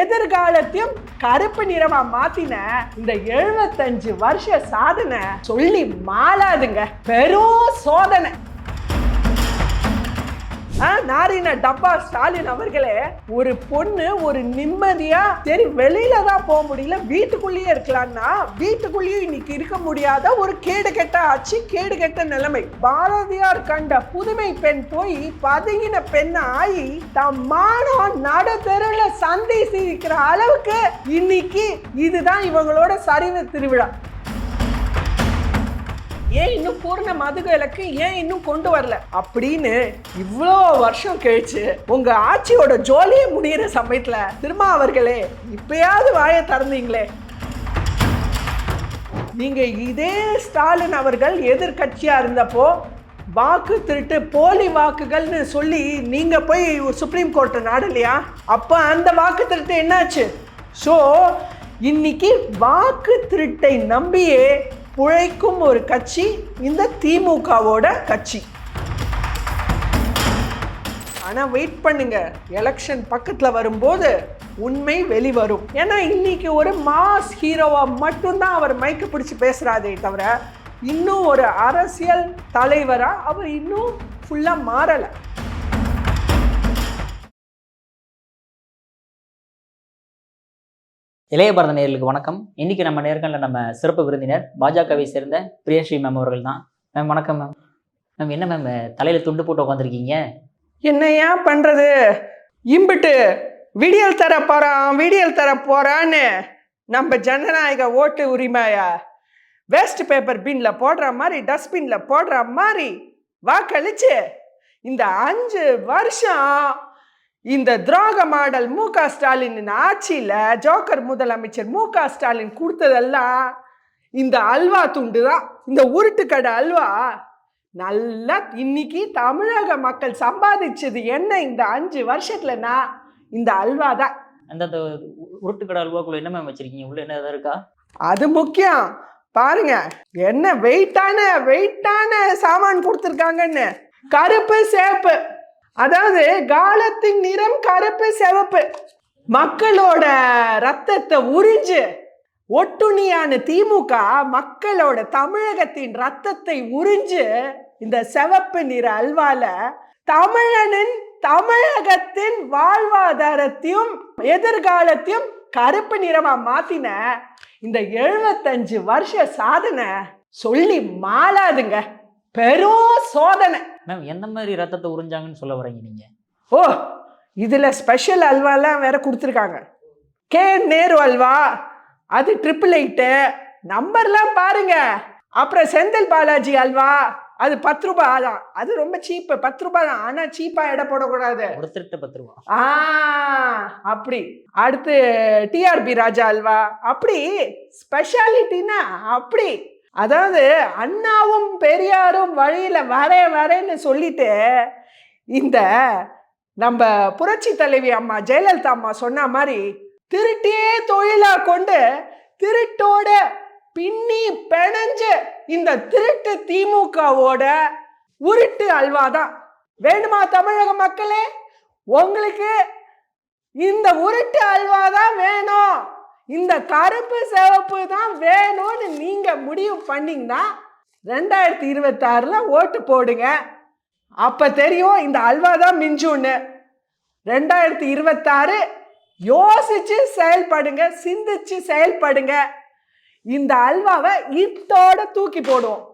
எதிர்காலத்தையும் கருப்பு நிறமா மாத்தின இந்த எழுபத்தஞ்சு வருஷ சாதனை சொல்லி மாளாதுங்க பெரும் சோதனை. நாரின டப்பா ஸ்டாலின் அவர்களே ஒரு பொண்ணு ஒரு நிம்மதியா சரி வெளியில தான் போக முடியல வீட்டுக்குள்ளேயே இருக்கலாம்னா வீட்டுக்குள்ளேயும் இன்னைக்கு இருக்க முடியாத ஒரு கேடு கெட்ட ஆட்சி கேடு கெட்ட நிலைமை. பாரதியார் கண்ட புதுமை பெண் போய் பதுங்கின பெண் ஆகி தம் மானம் நடு சந்தை சிரிக்கிற அளவுக்கு இன்னைக்கு இதுதான் இவங்களோட சரிவு திருவிழா. ஏன் இன்னும் பூர்ண மதுவிலக்கு ஏன் இன்னும் கொண்டு வரல? அப்படின்னு இவ்வளோ வருஷம் கழிச்சு உங்க ஆட்சியோட ஜோலியை முடியிற சமயத்துல திரும்ப அவர்களே இப்பயாவது வாயை திறந்தீங்களே. நீங்க இதே ஸ்டாலின் அவர்கள் எதிர்கட்சியா இருந்தப்போ வாக்கு திருட்டு போலி வாக்குகள்னு சொல்லி நீங்க போய் சுப்ரீம் கோர்ட்டை நாடலையா? அப்ப அந்த வாக்கு திருட்டு என்னாச்சு? ஸோ இன்னைக்கு வாக்கு திருட்டை நம்பியே உழைக்கும் ஒரு கட்சி இந்த திமுகவோட கட்சி. ஆனால் வெயிட் பண்ணுங்க. எலெக்ஷன் பக்கத்தில் வரும்போது உண்மை வெளிவரும். ஏன்னா இன்னைக்கு ஒரு மாஸ் ஹீரோவாக மட்டும்தான் அவர் மைக்கு பிடிச்சி பேசுகிறாதே தவிர இன்னும் ஒரு அரசியல் தலைவராக அவர் இன்னும் ஃபுல்லாக மாறலை. இளைய பாரத நேர்களுக்கு வணக்கம். இன்னைக்கு நம்ம நேர்களில் நம்ம சிறப்பு விருந்தினர் பாஜகவை சேர்ந்த பிரியஸ்ரீ மேம் அவர்கள் தான் மேம் வணக்கம் மேம் மேம் என்ன மேம் தலையில துண்டு போட்டு உட்காந்துருக்கீங்க என்னையா பண்றது? இம்பிட்டு விடியல் தர போறான் விடியல் தர போறான்னு நம்ம ஜனநாயக ஓட்டு உரிமையா? வேஸ்ட் பேப்பர் பின்ல போடுற மாதிரி டஸ்ட்பின்ல போடுற மாதிரி வாக்களிச்சு இந்த அஞ்சு வருஷம் இந்த துரோக மாடல் மு க ஸ்டாலின் ஆட்சியில ஜோக்கர் முதலமைச்சர் மு க ஸ்டாலின் கொடுத்ததெல்லாம் இந்த அல்வா துண்டு தான் இந்த உருட்டுக்கடை அல்வா. நல்லா இன்னைக்கு தமிழக மக்கள் சம்பாதிச்சது என்ன இந்த அஞ்சு வருஷத்துலனா இந்த அல்வா தான் அந்த உருட்டுக்கடை அல்வாக்குள்ள என்ன மேம் வச்சிருக்கீங்க? உள்ள என்ன இருக்கா? அது முக்கியம். பாருங்க என்ன வெயிட்டான வெயிட்டான சாமான் கொடுத்துருக்காங்கன்னு. கருப்பு சேப்பு. அதாவது காலத்தின் நிறம் கருப்பு சிவப்பு. மக்களோட ரத்தத்தை உறிஞ்சு ஒட்டுணியான திமுக மக்களோட தமிழகத்தின் ரத்தத்தை உறிஞ்சு இந்த சிவப்பு நிற அல்வால தமிழனின் தமிழகத்தின் வாழ்வாதாரத்தையும் எதிர்காலத்தையும் கருப்பு நிறமா மாத்தின இந்த எழுபத்தஞ்சு வருஷ சாதனை சொல்லி மாளாதுங்க. பெரும் சோதனை. மேம் எந்த மாதிரி ரத்தத்தை உறிஞ்சாங்கன்னு சொல்ல வரீங்க நீங்க? ஓ இதுல ஸ்பெஷல் அல்வாலாம் வேற கொடுத்துருக்காங்க. கே நேரு அல்வா அது ட்ரிபிள் எயிட்டு நம்பர்லாம் பாருங்க. அப்புறம் செந்தில் பாலாஜி அல்வா அது பத்து ரூபாய் தான். அது ரொம்ப சீப்பு பத்து ரூபாய் தான். ஆனால் சீப்பாக எடை போடக்கூடாது. ஒரு திருட்டு பத்து ரூபா. ஆ அப்படி. அடுத்து டிஆர்பி ராஜா அல்வா. அப்படி ஸ்பெஷாலிட்டினா அப்படி. அதாவது அண்ணாவும் பெரியாரும் வழியில் வரேன் வரேன்னு சொல்லிட்டு இந்த நம்ம புரட்சி தலைவி அம்மா ஜெயலலிதா அம்மா சொன்ன மாதிரி திருட்டியே தொழிலாக கொண்டு திருட்டோட பின்னி பிணைஞ்சு இந்த திருட்டு திமுகவோட உருட்டு அல்வா தான் வேணுமா தமிழக மக்களே? உங்களுக்கு இந்த உருட்டு அல்வா தான் வேணும். இந்த கருப்பு சிவப்பு தான் வேணும்னு நீங்க முடிவு பண்ணீங்கன்னா ரெண்டாயிரத்தி இருபத்தாறுல ஓட்டு போடுங்க. அப்ப தெரியும் இந்த அல்வா தான் மிஞ்சுன்னு ரெண்டாயிரத்தி இருபத்தாறு யோசிச்சு செயல்படுங்க சிந்திச்சு செயல்படுங்க. இந்த அல்வாவை இத்தோட தூக்கி போடுவோம்.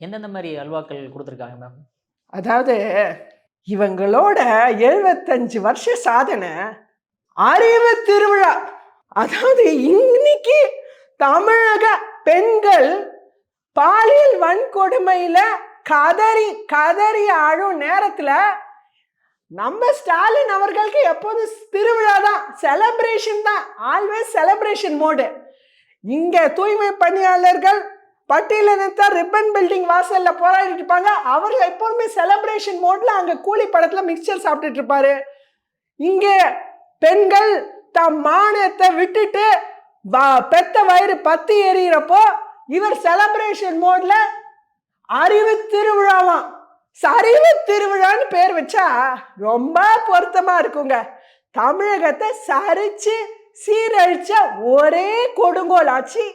எந்தெந்த மாதிரி அல்வாக்கள் கொடுத்துருக்காங்க மேம் அதாவது இவங்களோட எழுபத்தஞ்சு வருஷ சாதனை அறிவு திருவிழா. அதாவது இன்னைக்கு தமிழக பெண்கள் பாலியல் வன்கொடுமையில கதறி கதறி ஆழும் நேரத்துல நம்ம ஸ்டாலின் அவர்களுக்கு எப்போதும் திருவிழா தான் செலப்ரேஷன் தான் ஆல்வேஸ் செலப்ரேஷன் மோடு இங்க தூய்மை பணியாளர்கள் பட்டியலினத்த ரிப்பன் பில்டிங் வாசல்ல போராடிட்டு இருப்பாங்க. அவர் எப்போதுமே செலப்ரேஷன் மோட்ல அங்க கூலி படத்துல மிக்சர் சாப்பிட்டுட்டு இருப்பாரு. இங்கே பெண்கள் தம் மானியத்தை விட்டுட்டு வ- பெத்த வயிறு பத்தி எறிகிறப்போ இவர் செலப்ரேஷன் மோட்ல அறிவு திருவிழாவாம். சரிவு திருவிழான்னு பேர் வச்சா ரொம்ப பொருத்தமா இருக்குங்க. தமிழகத்தை சரிச்சு சீரழிச்ச ஒரே கொடுங்கோல் ஆட்சி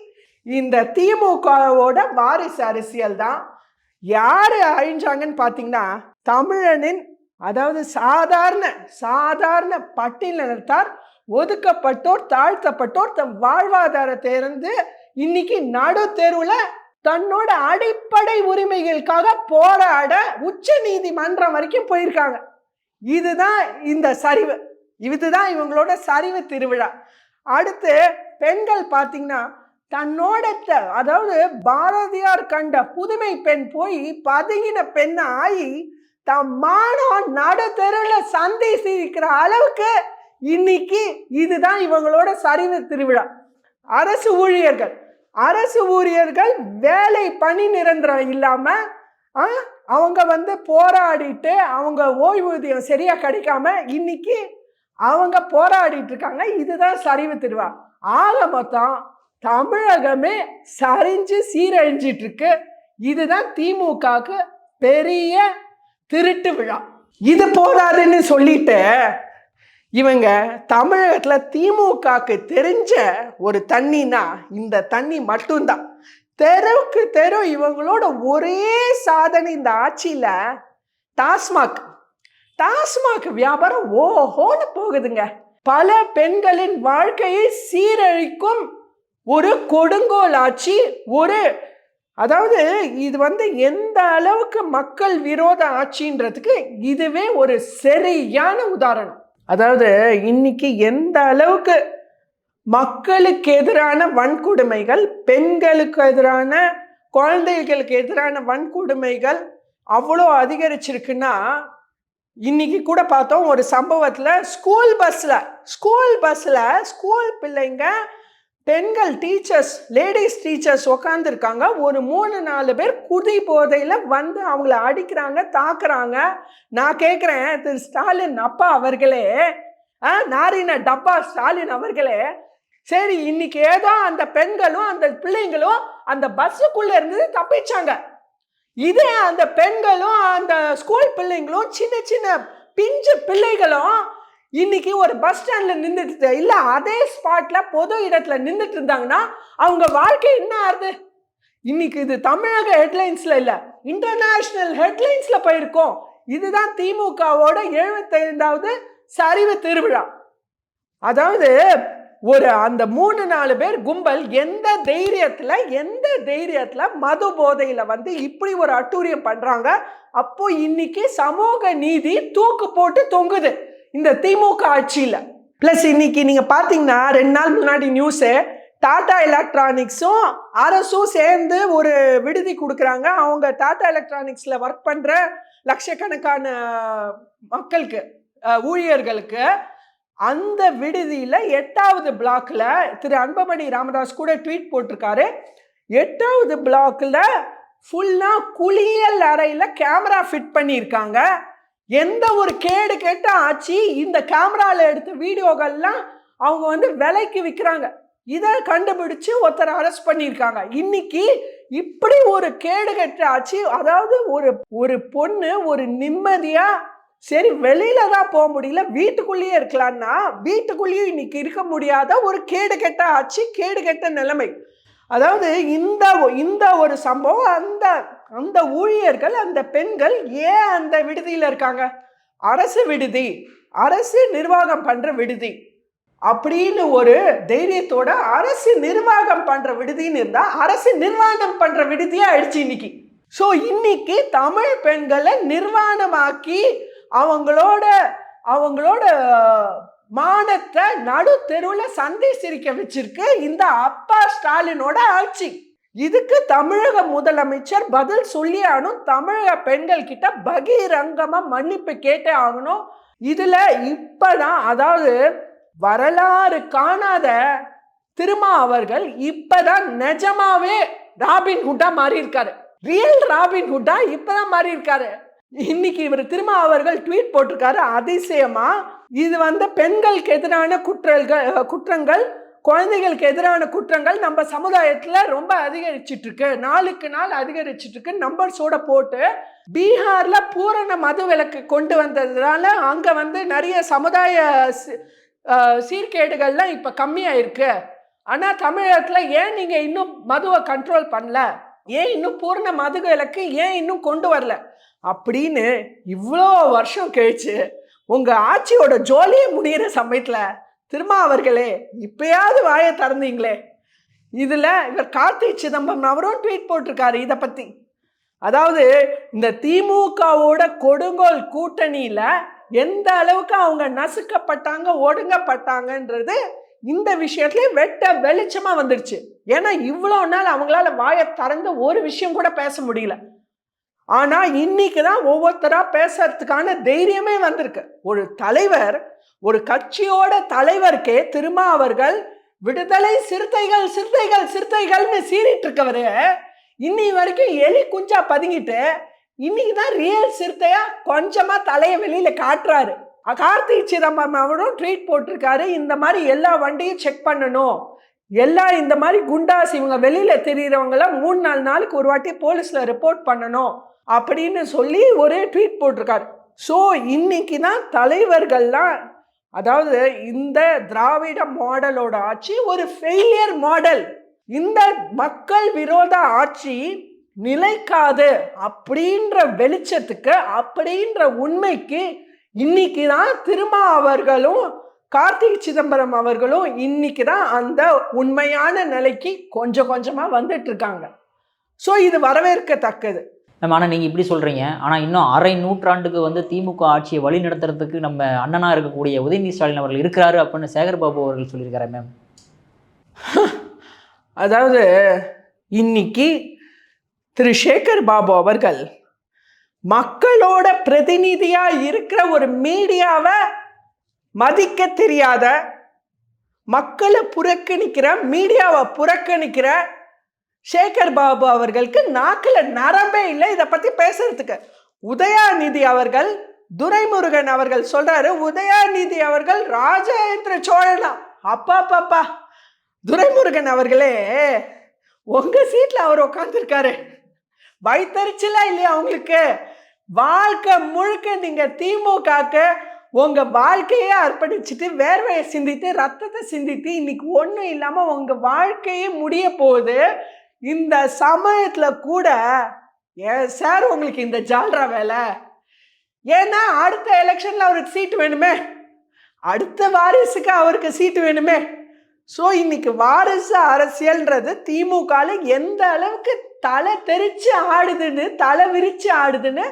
இந்த திமுகவோட வாரிசு அரசியல் தான். யார் அழிஞ்சாங்கன்னு பார்த்தீங்கன்னா தமிழனின் அதாவது சாதாரண சாதாரண பட்டியலினத்தார் ஒதுக்கப்பட்டோர் தாழ்த்தப்பட்டோர் தம் வாழ்வாதாரத்தை இருந்து இன்னைக்கு நடு தெருவில் தன்னோட அடிப்படை உரிமைகளுக்காக போராட உச்ச நீதிமன்றம் வரைக்கும் போயிருக்காங்க. இதுதான் இந்த சரிவு. இதுதான் இவங்களோட சரிவு திருவிழா. அடுத்து பெண்கள் பார்த்தீங்கன்னா தன்னோட அதாவது பாரதியார் கண்ட புதுமை பெண் போய் பதுங்கின பெண் ஆகி தம் மானம் நடு தெருவில் சந்திச்சிருக்கிற அளவுக்கு இன்னைக்கு இதுதான் இவங்களோட சரிவு திருவிழா. அரசு ஊழியர்கள் அரசு ஊழியர்கள் வேலை பணி நிரந்தரம் இல்லாம அவங்க வந்து போராடிட்டு அவங்க ஓய்வூதியம் சரியா கிடைக்காம இன்னைக்கு அவங்க போராடிட்டு இருக்காங்க. இதுதான் சரிவு திருவா ஆக மொத்தம் தமிழகமே சரிஞ்சு சீரழிஞ்சிட்டு இருக்கு. இதுதான் திமுகவுக்கு பெரிய திருட்டு விழா. இது போதாதுன்னு சொல்லிட்டு இவங்க தமிழகத்தில் திமுகக்கு தெரிஞ்ச ஒரு தண்ணினா இந்த தண்ணி மட்டும்தான். தெருவுக்கு தெரு இவங்களோட ஒரே சாதனை இந்த ஆட்சியில் டாஸ்மாக். டாஸ்மாக் வியாபாரம் ஓஹோன்னு போகுதுங்க. பல பெண்களின் வாழ்க்கையை சீரழிக்கும் ஒரு கொடுங்கோல் ஆட்சி ஒரு அதாவது இது வந்து எந்த அளவுக்கு மக்கள் விரோத ஆட்சின்றதுக்கு இதுவே ஒரு சரியான உதாரணம். அதாவது இன்னைக்கு எந்த அளவுக்கு மக்களுக்கு எதிரான வன்கொடுமைகள் பெண்களுக்கு எதிரான குழந்தைகளுக்கு எதிரான வன்கொடுமைகள் அவ்வளோ அதிகரிச்சிருக்குன்னா இன்னைக்கு கூட பார்த்தோம் ஒரு சம்பவத்தில் ஸ்கூல் பஸ்ஸில் ஸ்கூல் பஸ்ஸில் ஸ்கூல் பிள்ளைங்க பெண்கள் டீச்சர்ஸ் லேடிஸ் டீச்சர்ஸ் உக்காந்துருக்காங்க. ஒரு மூணு நாலு பேர் குடி போதையில் வந்து அவங்கள அடிக்கிறாங்க தாக்குறாங்க. நான் கேட்குறேன் திரு ஸ்டாலின் அப்பா அவர்களே ஆ நாரின டப்பா ஸ்டாலின் அவர்களே சரி இன்னைக்கு ஏதோ அந்த பெண்களும் அந்த பிள்ளைங்களும் அந்த பஸ்ஸுக்குள்ளே இருந்து தப்பிச்சாங்க. இதே அந்த பெண்களும் அந்த ஸ்கூல் பிள்ளைங்களும் சின்ன சின்ன பிஞ்சு பிள்ளைகளும் இன்னைக்கு ஒரு பஸ் ஸ்டாண்ட்ல நின்றுட்டு இல்ல அதே ஸ்பாட்ல பொது இடத்துல நின்றுட்டு இருந்தாங்கன்னா அவங்க வாழ்க்கை என்ன ஆகுது இன்னைக்கு இது தமிழக ஹெட்லைன்ஸ்ல இல்ல இன்டர்நேஷனல் ஹெட்லைன்ஸ்ல போயிருக்கோம். இதுதான் திமுகவோட எழுபத்தைந்தாவது சரிவு திருவிழா. அதாவது ஒரு அந்த மூணு நாலு பேர் கும்பல் எந்த தைரியத்துல எந்த தைரியத்துல மது போதையில வந்து இப்படி ஒரு அட்டூரியம் பண்றாங்க அப்போ இன்னைக்கு சமூக நீதி தூக்கு போட்டு தொங்குது. இந்த திமுக ஆட்சியில். ப்ளஸ் இன்னைக்கு நீங்கள் பார்த்தீங்கன்னா ரெண்டு நாள் முன்னாடி நியூஸு டாடா எலக்ட்ரானிக்ஸும் அரசும் சேர்ந்து ஒரு விடுதி கொடுக்குறாங்க. அவங்க டாடா எலக்ட்ரானிக்ஸில் ஒர்க் பண்ணுற லட்சக்கணக்கான மக்களுக்கு ஊழியர்களுக்கு அந்த விடுதியில் எட்டாவது பிளாக்ல திரு அன்பமணி ராமதாஸ் கூட ட்வீட் போட்டிருக்காரு. எட்டாவது பிளாக்ல ஃபுல்லாக குளியல் அறையில் கேமரா ஃபிட் பண்ணியிருக்காங்க. எந்த ஒரு கேடு கெட்ட ஆச்சு இந்த கேமராவில் எடுத்த வீடியோகள்லாம் அவங்க வந்து விலைக்கு விற்கிறாங்க இதை கண்டுபிடிச்சு ஒருத்தர் அரெஸ்ட் பண்ணியிருக்காங்க. இன்னைக்கு இப்படி ஒரு கேடு கெட்ட ஆச்சு அதாவது ஒரு ஒரு பொண்ணு ஒரு நிம்மதியா சரி வெளியில தான் போக முடியல வீட்டுக்குள்ளேயே இருக்கலாம்னா வீட்டுக்குள்ளேயும் இன்னைக்கு இருக்க முடியாத ஒரு கேடு கெட்ட ஆட்சி கேடு கெட்ட நிலைமை. அதாவது இந்த இந்த ஒரு சம்பவம் அந்த அந்த ஊழியர்கள் அந்த பெண்கள் ஏன் அந்த விடுதியில் இருக்காங்க? அரசு விடுதி அரசு நிர்வாகம் பண்ணுற விடுதி அப்படின்னு ஒரு தைரியத்தோட அரசு நிர்வாகம் பண்ணுற விடுதின்னு இருந்தால் அரசு நிர்வாகம் பண்ணுற விடுதியாக ஆயிடுச்சு இன்னைக்கு. ஸோ இன்னைக்கு தமிழ் பெண்களை நிர்வாணமாக்கி அவங்களோட அவங்களோட மானத்தை நடு தெருவில் சந்தை சிரிக்க வச்சிருக்கு இந்த அப்பா ஸ்டாலினோட ஆட்சி. இதுக்கு தமிழக முதலமைச்சர் பதில் சொல்லி தமிழக பெண்கள் கிட்ட பகிரங்கமா மன்னிப்பு கேட்டே ஆகணும். இதுல இப்பதான் அதாவது வரலாறு காணாத திருமா அவர்கள் இப்பதான் நிஜமாவே ராபின் ஹுட்டா மாறி இருக்காரு ரியல் ராபின் ஹுட்டா இப்பதான் மாறி இருக்காரு இன்னைக்கு இவர் திருமா அவர்கள் ட்வீட் போட்டிருக்காரு அதிசயமா. இது வந்து பெண்களுக்கு எதிரான குற்றங்கள் குற்றங்கள் குழந்தைகளுக்கு எதிரான குற்றங்கள் நம்ம சமுதாயத்தில் ரொம்ப அதிகரிச்சிட்டு இருக்கு நாளுக்கு நாள் அதிகரிச்சிட்டு இருக்கு நம்பர்ஸோட போட்டு பீகார்ல பூரண மது விலக்கு கொண்டு வந்ததுனால அங்க வந்து நிறைய சமுதாய சி- சீர்கேடுகள்லாம் இப்ப கம்மியாயிருக்கு. ஆனா தமிழகத்துல ஏன் நீங்க இன்னும் மதுவை கண்ட்ரோல் பண்ணல? ஏன் இன்னும் பூரண மது விலக்கு ஏன் இன்னும் கொண்டு வரல? அப்படின்னு இவ்வளோ வருஷம் கழிச்சு உங்க ஆட்சியோட ஜோலியே முடியிற சமயத்துல திருமாவர்களே இப்பயாவது வாயை திறந்தீங்களே. இதில் இவர் கார்த்திக் சிதம்பரம் அவரும் ட்வீட் போட்டிருக்காரு இதை பற்றி அதாவது இந்த திமுகவோட கொடுங்கோல் கூட்டணியில் எந்த அளவுக்கு அவங்க நசுக்கப்பட்டாங்க ஒடுங்கப்பட்டாங்கன்றது இந்த விஷயத்துல வெட்ட வெளிச்சமாக வந்துடுச்சு ஏன்னா இவ்வளோ நாள் அவங்களால வாயை திறந்து ஒரு விஷயம் கூட பேச முடியல. ஆனால் இன்னைக்கு தான் ஒவ்வொருத்தராக பேசுறதுக்கான தைரியமே வந்திருக்கு. ஒரு தலைவர் ஒரு கட்சியோட தலைவருக்கே திருமா அவர்கள் விடுதலை சிறுத்தைகள் சிறுத்தைகள் சிறுத்தைகள்னு சீறிட்டு இருக்கவர் இன்னி வரைக்கும் எலி குஞ்சா பதுங்கிட்டு இன்னைக்கு தான் ரியல் சிறுத்தையா கொஞ்சமா தலையை வெளியில காட்டுறாரு. கார்த்திக் சிதம்பரம் அவரும் ட்வீட் போட்டிருக்காரு இந்த மாதிரி எல்லா வண்டியும் செக் பண்ணணும். எல்லா இந்த மாதிரி குண்டாஸ் இவங்க வெளியில தெரியுறவங்களாம் மூணு நாலு நாளுக்கு ஒரு வாட்டி போலீஸ்ல ரிப்போர்ட் பண்ணணும். அப்படின்னு சொல்லி ஒரே ட்வீட் போட்டிருக்கார். ஸோ இன்னைக்கு தான் தலைவர்கள்லாம் அதாவது இந்த திராவிட மாடலோட ஆட்சி ஒரு ஃபெயிலியர் மாடல் இந்த மக்கள் விரோத ஆட்சி நிலைக்காது அப்படின்ற வெளிச்சத்துக்கு அப்படின்ற உண்மைக்கு இன்னைக்கு தான் திருமா அவர்களும் கார்த்திக் சிதம்பரம் அவர்களும் இன்னைக்கு தான் அந்த உண்மையான நிலைக்கு கொஞ்சம் கொஞ்சமாக வந்துட்டு இருக்காங்க. ஸோ இது வரவேற்கத்தக்கது. மேம் ஆனால் நீங்கள் இப்படி சொல்கிறீங்க ஆனால் இன்னும் அரை நூற்றாண்டுக்கு வந்து திமுக ஆட்சியை வழி நடத்துறதுக்கு நம்ம அண்ணனாக இருக்கக்கூடிய உதயநிதி ஸ்டாலின் அவர்கள் இருக்கிறாரு அப்படின்னு சேகர்பாபு அவர்கள் சொல்லியிருக்காரு மேம் அதாவது இன்னைக்கு திரு சேகர் பாபு அவர்கள் மக்களோட பிரதிநிதியா இருக்கிற ஒரு மீடியாவை மதிக்க தெரியாத மக்களை புறக்கணிக்கிற மீடியாவை புறக்கணிக்கிற சேகர் பாபு அவர்களுக்கு நாக்கில் நரம்பே இல்லை. இதை பற்றி பேசுறதுக்கு. உதயாநிதி அவர்கள் துரைமுருகன் அவர்கள் சொல்றாரு உதயாநிதி அவர்கள் ராஜேந்திர சோழனா. அப்பா பாப்பா துரைமுருகன் அவர்களே உங்க சீட்டில் அவர் உட்காந்துருக்காரு வயிற்றுச்சலா இல்லையா அவங்களுக்கு வாழ்க்கை முழுக்க நீங்க திமுகக்கு உங்க வாழ்க்கையே அர்ப்பணிச்சுட்டு வேர்வையை சிந்தித்து ரத்தத்தை சிந்தித்து இன்னைக்கு ஒன்றும் இல்லாமல் உங்க வாழ்க்கையே முடிய போகுது. இந்த சமயத்தில் கூட ஏன் சார் உங்களுக்கு இந்த ஜால்ரா வேலை. ஏன்னா அடுத்த எலெக்ஷனில் அவருக்கு சீட்டு வேணுமே. அடுத்த வாரிசுக்கு அவருக்கு சீட்டு வேணுமே. ஸோ இன்னைக்கு வாரிசு அரசியல்ன்றது திமுகவில் எந்த அளவுக்கு தலை தெரிச்சு ஆடுதுன்னு தலை விரிச்சு ஆடுதுன்னு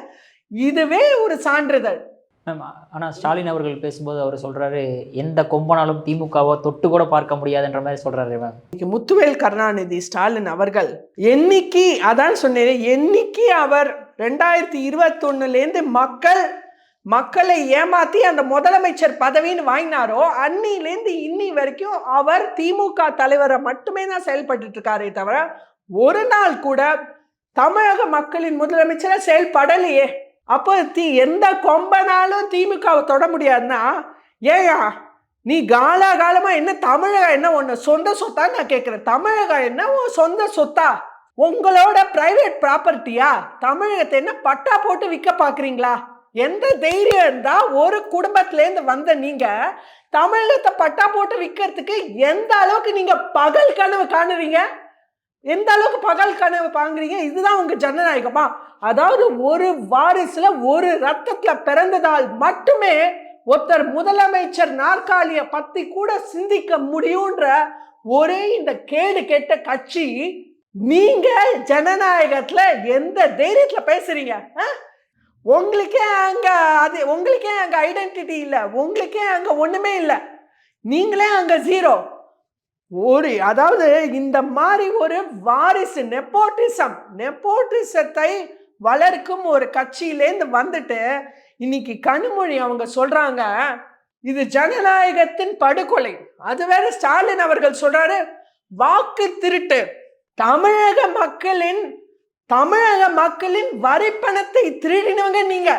இதுவே ஒரு சான்றிதழ். மேம் ஆனால் ஸ்டாலின் அவர்கள் பேசும்போது அவர் சொல்கிறாரு எந்த கொம்பனாலும் திமுகவோ தொட்டு கூட பார்க்க முடியாதுன்ற மாதிரி சொல்கிறாரு மேம். இன்னைக்கு முத்துவேல் கருணாநிதி ஸ்டாலின் அவர்கள் என்னைக்கு அதான் சொன்னேன் என்னைக்கு அவர் ரெண்டாயிரத்தி இருபத்தொன்னுலேருந்து மக்கள் மக்களை ஏமாத்தி அந்த முதலமைச்சர் பதவின்னு வாங்கினாரோ அன்னிலேருந்து இன்னி வரைக்கும் அவர் திமுக தலைவரை மட்டுமே தான் செயல்பட்டு இருக்காரே தவிர ஒரு நாள் கூட தமிழக மக்களின் முதலமைச்சராக செயல்படலையே. அப்போ தீ எந்த கொம்பனாலும் திமுகவை தொட முடியாதுன்னா ஏயா நீ காலாகாலமா என்ன தமிழகம் என்ன ஒன்று சொந்த சொத்தா நான் கேட்குறேன். தமிழகம் என்ன உன் சொந்த சொத்தா? உங்களோட பிரைவேட் ப்ராப்பர்ட்டியா தமிழகத்தை என்ன பட்டா போட்டு விற்க பார்க்குறீங்களா? எந்த தைரியம் இருந்தா ஒரு குடும்பத்திலேருந்து வந்த நீங்க தமிழகத்தை பட்டா போட்டு விற்கிறதுக்கு எந்த அளவுக்கு நீங்க பகல் கனவு காணுறீங்க? எந்த அளவுக்கு பகல் கனவு பாங்குறீங்க இதுதான் உங்க ஜனநாயகமா? அதாவது ஒரு வாரிசுல ஒரு ரத்தத்துல பிறந்ததால் மட்டுமே ஒருத்தர் முதலமைச்சர் நாற்காலிய பத்தி கூட சிந்திக்க முடியுன்ற ஒரே இந்த கேடு கெட்ட கட்சி நீங்க ஜனநாயகத்துல எந்த தைரியத்துல பேசுறீங்க? ஆ? உங்களுக்கே அங்க அது உங்களுக்கே அங்க ஐடென்டிட்டி இல்லை. உங்களுக்கே அங்க ஒண்ணுமே இல்லை. நீங்களே அங்க ஜீரோ ஒரு அதாவது இந்த மாதிரி ஒரு வாரிசு நெப்போட்டிசம் நெப்போட்டிசத்தை வளர்க்கும் ஒரு கட்சியிலேருந்து வந்துட்டு இன்னைக்கு கனிமொழி அவங்க சொல்றாங்க இது ஜனநாயகத்தின் படுகொலை. அது வேற ஸ்டாலின் அவர்கள் சொல்றாரு வாக்கு திருட்டு. தமிழக மக்களின் தமிழக மக்களின் வரிப்பணத்தை திருடினவங்க நீங்க.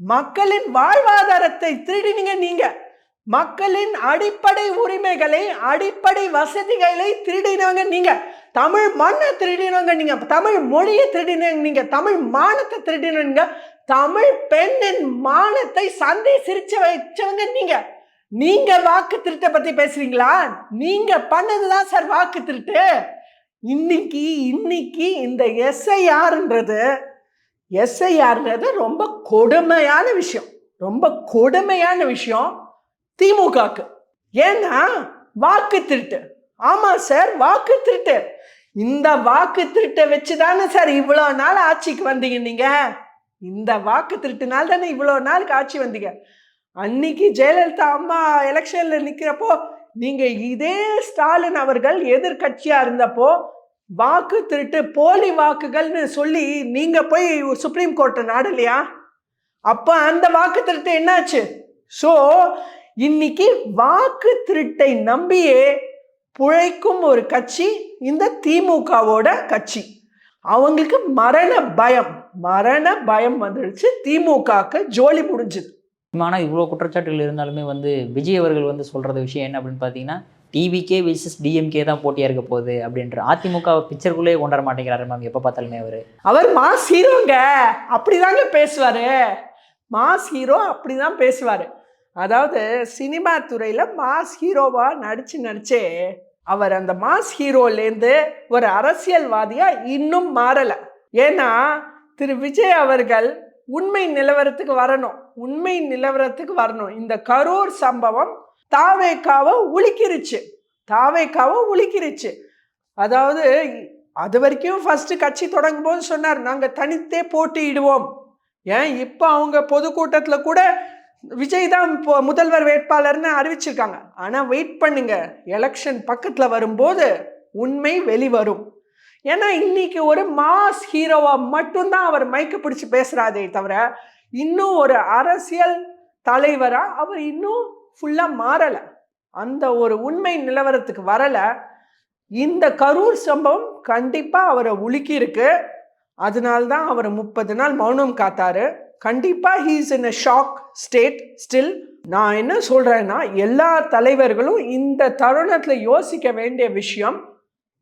மக்களின் வாழ்வாதாரத்தை திருடினீங்க நீங்க. மக்களின் அடிப்படை உரிமைகளை அடிப்படை வசதிகளை திருடினவங்க நீங்க. தமிழ் மண்ணை திருடினவங்க நீங்க. தமிழ் மொழியை திருடினவங்க நீங்க. தமிழ் மானத்தை திருடினவங்க தமிழ் பெண்ணின் மானத்தை சந்தை சிரிச்ச வச்சவங்க நீங்க. நீங்க வாக்கு திருட்டை பத்தி பேசுறீங்களா? நீங்க பண்ணதுதான் சார் வாக்கு திருட்டு. இன்னைக்கு இன்னைக்கு இந்த எஸ்ஐஆர்ன்றது எஸ்ஐஆர்ன்றது ரொம்ப கொடுமையான விஷயம். ரொம்ப கொடுமையான விஷயம். திமுகக்கு. ஏன்னா வாக்கு திருட்டு. ஆமாம் சார் வாக்கு திருட்டு. இந்த வாக்கு திருட்டை வச்சு தானே சார் இவ்வளோ நாள் ஆட்சிக்கு வந்தீங்க நீங்கள் இந்த வாக்கு திருட்டுனால தானே இவ்வளோ நாளுக்கு ஆட்சி வந்தீங்க? அன்னைக்கு ஜெயலலிதா அம்மா எலெக்ஷனில் நிற்கிறப்போ நீங்கள் இதே ஸ்டாலின் அவர்கள் எதிர்கட்சியாக இருந்தப்போ வாக்கு திருட்டு போலி வாக்குகள்னு சொல்லி நீங்கள் போய் சுப்ரீம் கோர்ட்டை நாடலையா? அப்போ அந்த வாக்கு திருட்டு என்னாச்சு? ஸோ இன்னைக்கு வாக்கு திருட்டை நம்பியே புழைக்கும் ஒரு கட்சி இந்த திமுகவோட கட்சி. அவங்களுக்கு மரண பயம் மரண பயம் வந்துடுச்சு திமுகக்கு ஜோலி முடிஞ்சுது. ஆனால் இவ்வளோ குற்றச்சாட்டுகள் இருந்தாலுமே வந்து விஜய் அவர்கள் வந்து சொல்கிறது விஷயம் என்ன அப்படின்னு பார்த்தீங்கன்னா டிவிகே விசஸ் டிஎம்கே தான் போட்டியாக இருக்க போகுது அப்படின்ற அதிமுக பிக்சருக்குள்ளேயே கொண்டு வர மாட்டேங்கிறாரு மேம். எப்போ பார்த்தாலுமே அவர். அவர் மாஸ் ஹீரோங்க அப்படிதாங்க பேசுவாரு. மாஸ் ஹீரோ அப்படிதான் பேசுவாரு. அதாவது சினிமா துறையில் மாஸ் ஹீரோவாக நடித்து நடிச்சே அவர் அந்த மாஸ் ஹீரோலேருந்து ஒரு அரசியல்வாதியாக இன்னும் மாறலை. ஏன்னா திரு விஜய் அவர்கள் உண்மை நிலவரத்துக்கு வரணும். உண்மை நிலவரத்துக்கு வரணும். இந்த கரூர் சம்பவம் தாவேக்காவை உலுக்கிருச்சு. தாவேக்காவை உலுக்கிருச்சு. அதாவது அது வரைக்கும் ஃபஸ்ட்டு கட்சி தொடங்கும் போது சொன்னார் நாங்கள் தனித்தே போட்டியிடுவோம். ஏன்? இப்போ அவங்க பொதுக்கூட்டத்தில் கூட விஜய் தான் இப்போ முதல்வர் வேட்பாளர்னு அறிவிச்சிருக்காங்க. ஆனால் வெயிட் பண்ணுங்க. எலெக்ஷன் பக்கத்தில் வரும்போது உண்மை வெளிவரும். ஏன்னா இன்னைக்கு ஒரு மாஸ் ஹீரோவாக மட்டும்தான் அவர் மைக்கு பிடிச்சி பேசுகிறாதே தவிர இன்னும் ஒரு அரசியல் தலைவராக அவர் இன்னும் ஃபுல்லாக மாறலை. அந்த ஒரு உண்மை நிலவரத்துக்கு வரலை. இந்த கரூர் சம்பவம் கண்டிப்பாக அவரை உலுக்கியிருக்கு. அதனால்தான் அவர் முப்பது நாள் மௌனம் காத்தாரு. கண்டிப்பாக he's in a shock state still நான் என்ன சொல்கிறேன்னா எல்லா தலைவர்களும் இந்த தருணத்தில் யோசிக்க வேண்டிய விஷயம்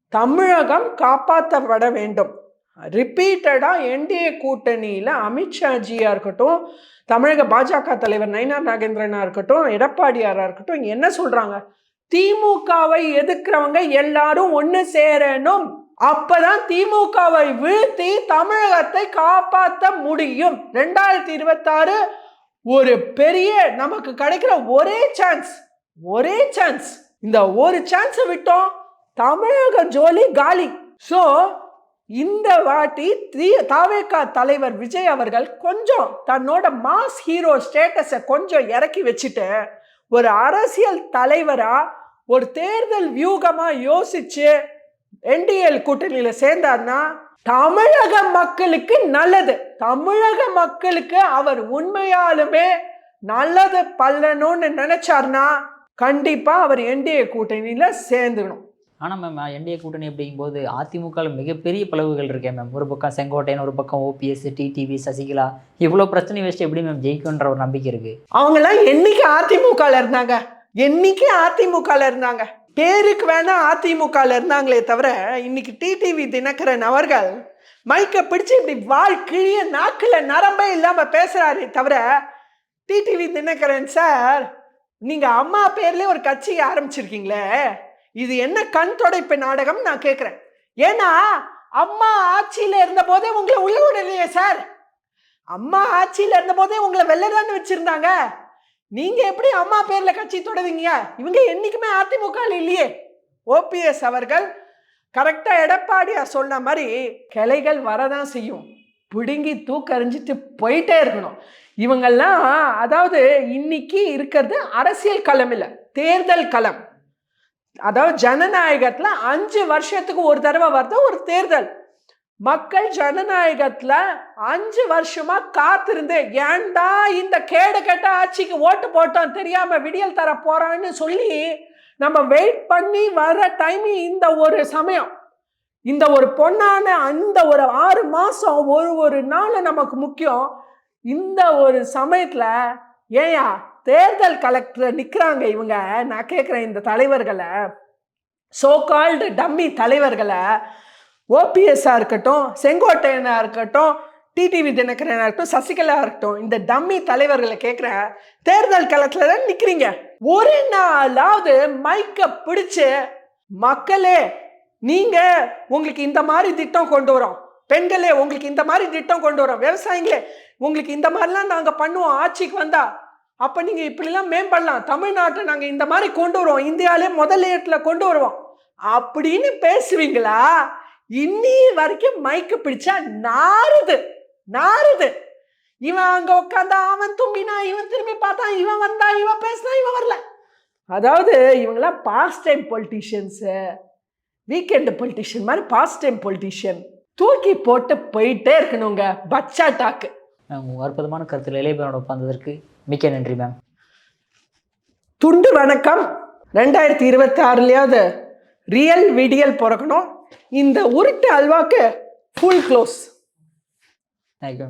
தமிழகம் காப்பாற்றப்பட வேண்டும். ரிப்பீட்டடாக என்டிஏ கூட்டணியில் அமித்ஷாஜியாக இருக்கட்டும் தமிழக பாஜக தலைவர் நயினார் நாகேந்திரனாக இருக்கட்டும் எடப்பாடியாராக இருக்கட்டும் என்ன சொல்கிறாங்க திமுகவை எதிர்க்கிறவங்க எல்லாரும் ஒன்று சேரணும். அப்பதான் திமுகவை வீழ்த்தி தமிழகத்தை காப்பாற்ற முடியும். ரெண்டாயிரத்தி இருபத்தாறு ஒரு பெரிய நமக்கு கிடைக்கிற ஒரே சான்ஸ் ஒரே சான்ஸ் இந்த ஒரு சான்ஸை விட்டோம் தமிழக ஜோலி காலி. ஸோ இந்த வாட்டி தி தாவேகா தலைவர் விஜய் அவர்கள் கொஞ்சம் தன்னோட மாஸ் ஹீரோ ஸ்டேட்டஸை கொஞ்சம் இறக்கி வச்சுட்டு ஒரு அரசியல் தலைவராக ஒரு தேர்தல் வியூகமாக யோசிச்சு என்டிஎல் கூட்டணியில சேர்ந்தார்னா தமிழக மக்களுக்கு நல்லது. தமிழக மக்களுக்கு அவர் உண்மையாலுமே நல்லது பல்லணும்னு நினைச்சார்னா கண்டிப்பா அவர் என்டிஏ கூட்டணியில சேர்ந்துடும் ஆனால் மேம் என்டிஏ கூட்டணி அப்படிங்கும்போது அதிமுக மிகப்பெரிய பிளவுகள் இருக்கே மேம் ஒரு பக்கம் செங்கோட்டையன் ஒரு பக்கம் ஓபிஎஸ் டிடிவி சசிகலா. இவ்வளோ பிரச்சனை வச்சுட்டு எப்படி மேம் ஜெயிக்குன்ற ஒரு நம்பிக்கை இருக்கு? அவங்கெல்லாம் என்னைக்கு அதிமுகல இருந்தாங்க? என்னைக்கு அதிமுகல இருந்தாங்க? பேருக்கு வேணா அதிமுகல இருந்தாங்களே தவிர இன்னைக்கு டிடிவி தினகரன் அவர்கள் மைக்க பிடிச்சு இப்படி வாழ் கிழிய நாக்குல நரம்பே இல்லாம பேசுகிறாரே தவிர டிடிவி தினகரன் சார் நீங்க அம்மா பேர்லேயே ஒரு கட்சி ஆரம்பிச்சிருக்கீங்களே. இது என்ன கண் தொடைப்பு நாடகம் நான் கேட்குறேன் ஏன்னா அம்மா ஆட்சியில இருந்த போதே உங்களை உள்ள விடலையே சார். அம்மா ஆட்சியில இருந்த போதே உங்களை வெளில வச்சிருந்தாங்க. நீங்கள் எப்படி அம்மா பேரில் கட்சி தொடவீங்க இவங்க என்றைக்குமே அதிமுக இல்லையே. ஓபிஎஸ் அவர்கள் கரெக்டாக எடப்பாடியார் சொன்ன மாதிரி கிளைகள் வரதான் செய்யும். பிடுங்கி தூக்கறிஞ்சிட்டு போயிட்டே இருக்கணும். இவங்கெல்லாம் அதாவது இன்னைக்கு இருக்கிறது அரசியல் களம் இல்லை தேர்தல் களம். அதாவது ஜனநாயகத்தில் அஞ்சு வருஷத்துக்கு ஒரு தடவை வருது ஒரு தேர்தல். மக்கள் ஜனநாயகத்துல அஞ்சு வருஷமா காத்திருந்து ஏன்டா இந்த கேடு கெட்ட ஆட்சிக்கு ஓட்டு போட்டோம் தெரியாம விடியல் தர போறான்னு சொல்லி நம்ம வெயிட் பண்ணி வர டைம் இந்த ஒரு சமயம். இந்த ஒரு பொண்ணான அந்த ஒரு ஆறு மாசம் ஒரு ஒரு நாள் நமக்கு முக்கியம். இந்த ஒரு சமயத்துல ஏயா தேர்தல் கலெக்டர் நிற்கிறாங்க இவங்க. நான் கேட்குறேன் இந்த தலைவர்களை. சோ கால்டு டம்மி தலைவர்களை. ஓபிஎஸ்ஸாக இருக்கட்டும் செங்கோட்டையனாக இருக்கட்டும் டிடிவி தினகரனாக இருக்கட்டும் சசிகலாக இருக்கட்டும் இந்த டம்மி தலைவர்களை கேட்குற தேர்தல் களத்தில் தான் நிற்கிறீங்க ஒரு நாளாவது மைக்கை பிடிச்சு மக்களே நீங்கள் உங்களுக்கு இந்த மாதிரி திட்டம் கொண்டு வரோம். பெண்களே உங்களுக்கு இந்த மாதிரி திட்டம் கொண்டு வரோம். விவசாயிங்களே உங்களுக்கு இந்த மாதிரிலாம் நாங்கள் பண்ணுவோம். ஆட்சிக்கு வந்தா அப்போ நீங்கள் இப்படிலாம் மேம்படலாம். தமிழ்நாட்டை நாங்கள் இந்த மாதிரி கொண்டு வருவோம். இந்தியாவிலே முதல் இடத்துல கொண்டு வருவோம். அப்படின்னு பேசுவீங்களா? இன்னி வரைக்கும் மைக்கு பிடிச்சா நாறுது நாறுது இவன் அங்க உட்காந்தா அவன் தும்பினா இவன் திரும்பி பார்த்தான் இவன் வந்தா இவன் பேசினா இவன் வரல. அதாவது இவங்கெல்லாம் past time politicians weekend politician மாதிரி பாஸ்ட் டைம் பொலிட்டீஷியன் தூக்கி போட்டு போயிட்டே இருக்கணுங்க பச்சா டாக்கு உங்கள் அற்புதமான கருத்தில் இளையபனோட உட்கார்ந்ததற்கு மிக்க நன்றி மேம். துண்டு வணக்கம். ரெண்டாயிரத்தி இருபத்தி ஆறுலையாவது ரியல் விடியல் பிறக்கணும். இந்த உருட்டு அல்வாக்கு ஃபுல் க்ளோஸ் தேங்க்யூ